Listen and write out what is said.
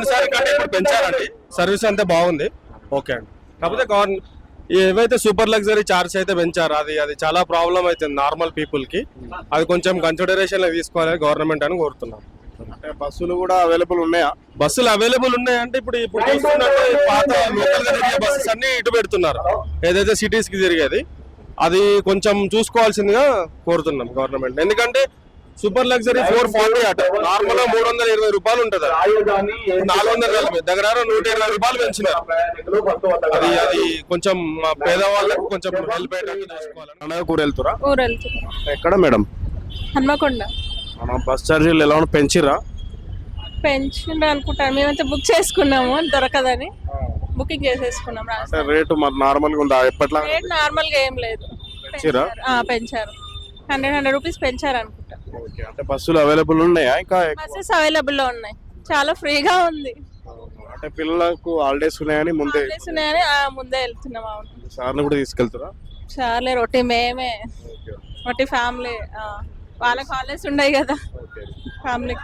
పోయినసారి కంటే ఇప్పుడు పెంచారండి సర్వీస్ అంతా బాగుంది. ఓకే అండి. కాకపోతే గవర్నమెంట్ ఏవైతే సూపర్ లగ్జరీ చార్జ్ అయితే పెంచారు అది అది చాలా ప్రాబ్లం అవుతుంది నార్మల్ పీపుల్కి అది కొంచెం కన్సిడరేషన్లో తీసుకోవాలి గవర్నమెంట్ అని కోరుతున్నాం. అంటే బస్సులు కూడా అవైలబుల్ ఉన్నాయా? బస్సులు అవైలబుల్ ఉన్నాయంటే ఇప్పుడు ఇప్పుడు చూస్తున్నట్టు పాత లోకల్గా తిరిగే బస్సెస్ అన్ని ఇటు పెడుతున్నారు. ఏదైతే సిటీస్కి తిరిగేది అది కొంచెం చూసుకోవాల్సిందిగా కోరుతున్నాం గవర్నమెంట్. ఎందుకంటే సూపర్ లగ్జరీ ఫోర్ ఫార్టీ అట. నార్మల్గా మూడు వందల ఇరవై రూపాయలు ఉంటది. నాలుగు వందల నలభై. దగ్గర నూట ఇరవై రూపాయలు పెంచినారు. అది అది కొంచెం మా పేదవాళ్ళకు కొంచెం హెల్ప్ అయ్యేటట్టు చూసుకోవాలి అనగా కూర వెళ్తురా? ఎక్కడ మేడం? హన్మకొండ. మన బస్ ఛార్జీలు ఎలా పెంచిరా పెన్షన్ అనుకుంటాను మేమైతే బుక్ చేసుకున్నాము దొరకదని. బుకింగ్ చేసేసుకున్నాం రేటు మరి నార్మల్గా ఉందా? ఎప్పట్లా రేట్ నార్మల్గా ఏం లేదు. పెంచిరా? ఆ, పెంచారు. హండ్రెడ్ హండ్రెడ్ రూపీస్ పెంచారు అనుకుంటా ఓకే. అంటే బస్సులు అవైలబుల్ ఉన్నాయా? ఇంకా ఎక్కువ? బస్సెస్ అవైలబుల్లో ఉన్నాయి. చాలా ఫ్రీగా ఉంది. అంటే పిల్లలకు హాలిడేస్ ఉన్నాయని ముందే Holidays ఉన్నాయని ఆ, ముందే వెళ్తున్నాం అవును. సార్ని కూడా తీసుకెళ్తారా? చాలే రొట్టి మేమే. రొట్టి ఫ్యామిలీ వాళ్ళకి హాలిడేస్ ఉన్నాయి కదా. ఫ్యామిలీకి.